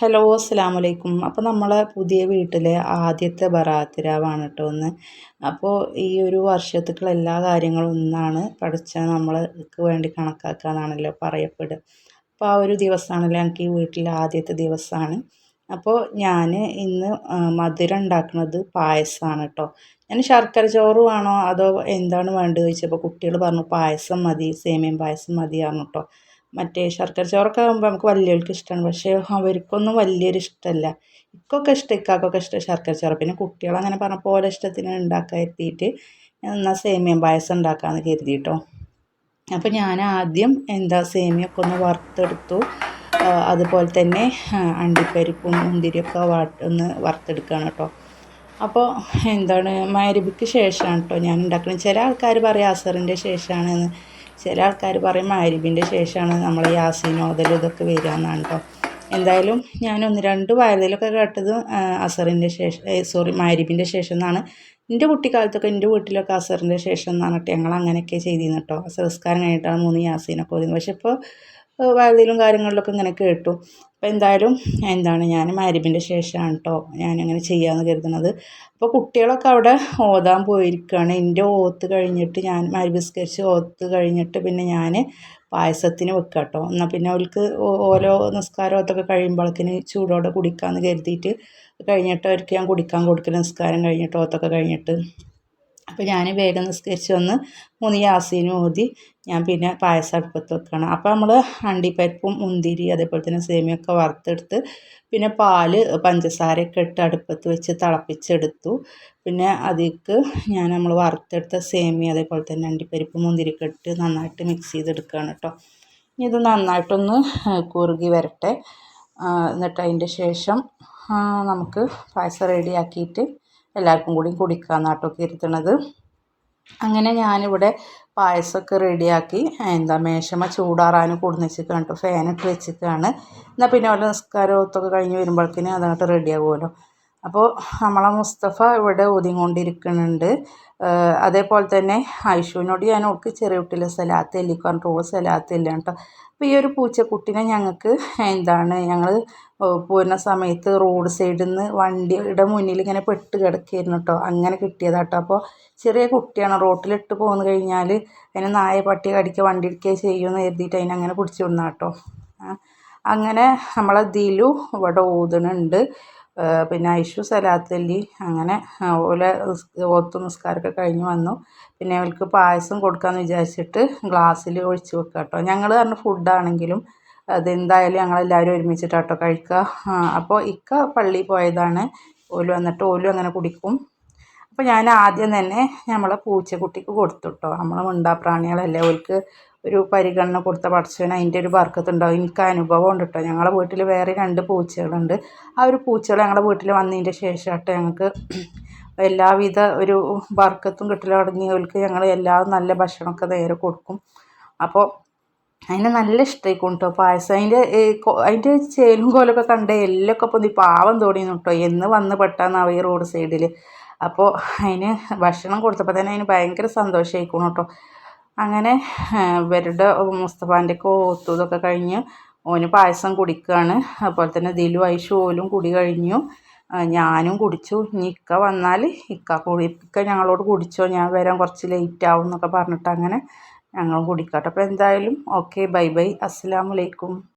Hello അസ്സാം വലൈക്കും അപ്പോൾ നമ്മളെ പുതിയ വീട്ടിലെ ആദ്യത്തെ ബറാത്തിരാവാണ് കേട്ടോ ഒന്ന് അപ്പോൾ ഈ ഒരു വർഷത്തേക്കുള്ള എല്ലാ കാര്യങ്ങളും ഒന്നാണ് പഠിച്ച നമ്മൾക്ക് വേണ്ടി കണക്കാക്കുക എന്നാണല്ലോ പറയപ്പെടുക. അപ്പോൾ ആ ഒരു ദിവസമാണല്ലോ എനിക്ക് ഈ വീട്ടിലെ ആദ്യത്തെ ദിവസമാണ് അപ്പോൾ ഞാൻ ഇന്ന് മധുരം ഉണ്ടാക്കുന്നത് പായസമാണ് കേട്ടോ ഞാൻ ശർക്കര ചോറ് വേണോ അതോ എന്താണ് വേണ്ടത് ചോദിച്ചപ്പോൾ കുട്ടികൾ പറഞ്ഞു പായസം മതി സേമിയം പായസം മതി പറഞ്ഞു കേട്ടോ മറ്റേ ശർക്കര ചോറൊക്കെ ആകുമ്പോൾ നമുക്ക് വലിയവർക്ക് ഇഷ്ടമാണ് പക്ഷേ അവർക്കൊന്നും വലിയൊരു ഇഷ്ടമല്ല ഇക്കൊക്കെ ഇഷ്ടം ഇക്കാക്കൊക്കെ ഇഷ്ടം ശർക്കര ചോറ്. പിന്നെ കുട്ടികളങ്ങനെ പറഞ്ഞപ്പോൾ ഓരോ ഇഷ്ടത്തിന് ഉണ്ടാക്കാൻ എത്തിയിട്ട് എന്നാൽ സേമിയ പായസം ഉണ്ടാക്കാമെന്ന് കരുതി കേട്ടോ അപ്പോൾ ഞാൻ ആദ്യം എന്താ സേമിയൊക്കെ ഒന്ന് വറുത്തെടുത്തു. അതുപോലെ തന്നെ അണ്ടിപ്പരിപ്പും മുന്തിരിയൊക്കെ ഒന്ന് വറുത്തെടുക്കുകയാണ് കേട്ടോ അപ്പോൾ എന്താണ് മരുബിക്ക് ശേഷമാണ് കേട്ടോ ഞാൻ ഉണ്ടാക്കുന്നത് ചില ആൾക്കാർ പറയും അസറിന്റെ ശേഷമാണെന്ന് ചില ആൾക്കാർ പറയും മാരിബിന്റെ ശേഷമാണ് നമ്മൾ യാസീൻ ഓതലും ഇതൊക്കെ വരിക എന്നാണ് കേട്ടോ എന്തായാലും ഞാൻ ഒന്ന് രണ്ട് വയലിലൊക്കെ കേട്ടത് അസറിന്റെ ശേഷം സോറി മാരിബിന്റെ ശേഷം എന്നാണ്. എന്റെ കുട്ടിക്കാലത്തൊക്കെ എന്റെ വീട്ടിലൊക്കെ അസറിന്റെ ശേഷം എന്നാണ് കേട്ടോ ഞങ്ങൾ അങ്ങനെയൊക്കെ ചെയ്തിരുന്നു കേട്ടോ അസർ കഴിഞ്ഞിട്ടാണ് മൂന്ന് യാസീനൊക്കെ ഓതുന്നത് പക്ഷെ ഇപ്പോൾ വയലിലും കാര്യങ്ങളിലൊക്കെ ഇങ്ങനെ കേട്ടു. അപ്പോൾ എന്തായാലും എന്താണ് ഞാൻ മാരിബിന്റെ ശേഷമാണ് കേട്ടോ ഞാനങ്ങനെ ചെയ്യാമെന്ന് കരുതുന്നത്. അപ്പോൾ കുട്ടികളൊക്കെ അവിടെ ഓതാൻ പോയിരിക്കുകയാണ് എന്റെ ഓത്ത് കഴിഞ്ഞിട്ട് ഞാൻ മാരിബിസ്കരിച്ച് ഓത്ത് കഴിഞ്ഞിട്ട് പിന്നെ ഞാൻ പായസത്തിന് വെക്കുക കേട്ടോ എന്നാൽ പിന്നെ അവർക്ക് ഓരോ നിസ്കാരം ഓത്തൊക്കെ കഴിയുമ്പോഴേക്കിന് ചൂടോടെ കുടിക്കാമെന്ന് കരുതിയിട്ട് കഴിഞ്ഞിട്ട് അവർക്ക് ഞാൻ കുടിക്കാൻ കൊടുക്കൽ നിസ്കാരം കഴിഞ്ഞിട്ട് ഓത്തൊക്കെ കഴിഞ്ഞിട്ട് അപ്പോൾ ഞാൻ വേഗം നിസ്കരിച്ച് വന്ന് മൂന്ന് യാസീനും ഓതി ഞാൻ പിന്നെ പായസം അടുപ്പത്ത് വെക്കണം. അപ്പോൾ നമ്മൾ അണ്ടിപ്പരിപ്പും മുന്തിരി അതേപോലെ തന്നെ സേമിയൊക്കെ വറുത്തെടുത്ത് പിന്നെ പാൽ പഞ്ചസാരയൊക്കെ ഇട്ട് അടുപ്പത്ത് വെച്ച് തിളപ്പിച്ചെടുത്തു. പിന്നെ അതിലേക്ക് ഞാൻ നമ്മൾ വറുത്തെടുത്ത സേമിയ അതേപോലെ തന്നെ അണ്ടിപ്പരിപ്പ് മുന്തിരിയൊക്കെ ഇട്ട് നന്നായിട്ട് മിക്സ് ചെയ്തെടുക്കുകയാണ് കേട്ടോ. ഇനി ഇത് നന്നായിട്ടൊന്ന് കുറുകി വരട്ടെ. എന്നിട്ട് അതിന്റെ ശേഷം നമുക്ക് പായസം റെഡിയാക്കിയിട്ട് എല്ലാവർക്കും കൂടി കുടിക്കാമെന്നാണ് നാട്ടോ കീർത്തണത് അങ്ങനെ ഞാനിവിടെ പായസമൊക്കെ റെഡിയാക്കി എന്താ മേശമ ചൂടാറാനും വെച്ചിരിക്കുകയാണ് കേട്ടോ ഫാനിട്ട് വെച്ചിട്ടാണ് എന്നാൽ പിന്നെ വല്ല നിസ്കാരമൊക്കെ കഴിഞ്ഞ് വരുമ്പോഴത്തേന് അതങ്ങോട്ട് റെഡി ആകുമല്ലോ അപ്പോൾ നമ്മളെ മുസ്തഫ ഇവിടെ ഒതുങ്ങിക്കൊണ്ടിരിക്കുന്നുണ്ട്. അതേപോലെ തന്നെ ഐഷുവിനോട് ഞാൻ ഓൾക്ക് ചെറിയ കുട്ടിയിലെ സ്ഥലത്ത് എല്ലിക്കാൻ റോൾ സ്ഥലത്ത് ഇല്ല കേട്ടോ. അപ്പോൾ ഈ ഒരു പൂച്ചക്കുട്ടിനെ ഞങ്ങൾക്ക് എന്താണ് ഞങ്ങൾ പോരുന്ന സമയത്ത് റോഡ് സൈഡിൽ നിന്ന് വണ്ടിയുടെ മുന്നിൽ ഇങ്ങനെ പെട്ട് കിടക്കുകയായിരുന്നു കേട്ടോ. അങ്ങനെ കിട്ടിയതാണ് കേട്ടോ. അപ്പോൾ ചെറിയ കുട്ടിയാണ് റോട്ടിലിട്ട് പോന്നു കഴിഞ്ഞാൽ അതിനെ നായ പട്ടി കടിക്കുക വണ്ടി ഇടിക്കുക ചെയ്യുമെന്ന് കരുതിയിട്ട് അതിനെ അങ്ങനെ പിടിച്ചു വിടുന്ന കേട്ടോ. അങ്ങനെ നമ്മളെ ദിലു ഇവിടെ ഓതുന്നുണ്ട്. പിന്നെ ഐഷു സലാത്തല്ലി അങ്ങനെ ഓലെ ഓത്ത് നിസ്കാരമൊക്കെ കഴിഞ്ഞ് വന്നു. പിന്നെ അവൾക്ക് പായസം കൊടുക്കാമെന്ന് വിചാരിച്ചിട്ട് ഗ്ലാസ്സിൽ ഒഴിച്ച് വെക്കുക കേട്ടോ. ഞങ്ങൾ പറഞ്ഞ ഫുഡാണെങ്കിലും അതെന്തായാലും ഞങ്ങളെല്ലാവരും ഒരുമിച്ചിട്ട് കേട്ടോ കഴിക്കുക അപ്പോൾ ഇക്ക പള്ളി പോയതാണ്. ഓൽ വന്നിട്ട് ഓലും അങ്ങനെ കുടിക്കും. അപ്പോൾ ഞാൻ ആദ്യം തന്നെ നമ്മളെ പൂച്ചക്കുട്ടിക്ക് കൊടുത്തു കേട്ടോ. നമ്മളെ മിണ്ടാപ്രാണികളല്ലേ. ഓൽക്ക് ഒരു പരിഗണന കൊടുത്ത പടച്ചവന് അതിന്റെ ഒരു വർക്കത്തുണ്ടാവും. എനിക്ക് അനുഭവം ഉണ്ട് കേട്ടോ ഞങ്ങളുടെ വീട്ടിൽ വേറെ രണ്ട് പൂച്ചകളുണ്ട്. ആ ഒരു പൂച്ചകൾ ഞങ്ങളുടെ വീട്ടിൽ വന്നതിന്റെ ശേഷം കേട്ടോ ഞങ്ങൾക്ക് എല്ലാവിധ ഒരു കിട്ടില്ല തുടങ്ങിയവർക്ക് ഞങ്ങൾ എല്ലാ നല്ല ഭക്ഷണമൊക്കെ നേരെ കൊടുക്കും. അപ്പോൾ അതിന് നല്ല ഇഷ്ടമായിക്കും കേട്ടോ പായസം അതിന്റെ അതിന്റെ ചേലും കോലൊക്കെ കണ്ട് എല്ലൊക്കെ പൊന്തി പാവം തോന്നിയിരുന്നു കേട്ടോ എന്ന് വന്ന് പെട്ടെന്ന് ഈ റോഡ് സൈഡിൽ അപ്പോൾ അതിന് ഭക്ഷണം കൊടുത്തപ്പോൾ തന്നെ അതിന് ഭയങ്കര സന്തോഷമായിക്കണം കേട്ടോ അങ്ങനെ ഇവരുടെ മുസ്തഫാന്റെ ഒക്കെ ഓത്തും ഇതൊക്കെ കഴിഞ്ഞ് ഓന് പായസം കുടിക്കുകയാണ് അതുപോലെ തന്നെ ദിലു ഐഷു ഓലും കുടി കഴിഞ്ഞു. ഞാനും കുടിച്ചു. ഇനി ഇക്ക വന്നാൽ ഇക്ക കുടി ഇക്ക ഞങ്ങളോട് കുടിച്ചോ? ഞാൻ വരാൻ കുറച്ച് ലേറ്റ് ആവും എന്നൊക്കെ പറഞ്ഞിട്ട് അങ്ങനെ ഞങ്ങൾ കുടിക്കട്ടെ. അപ്പോൾ എന്തായാലും ഓക്കെ ബൈ ബൈ അസ്സലാമലൈക്കും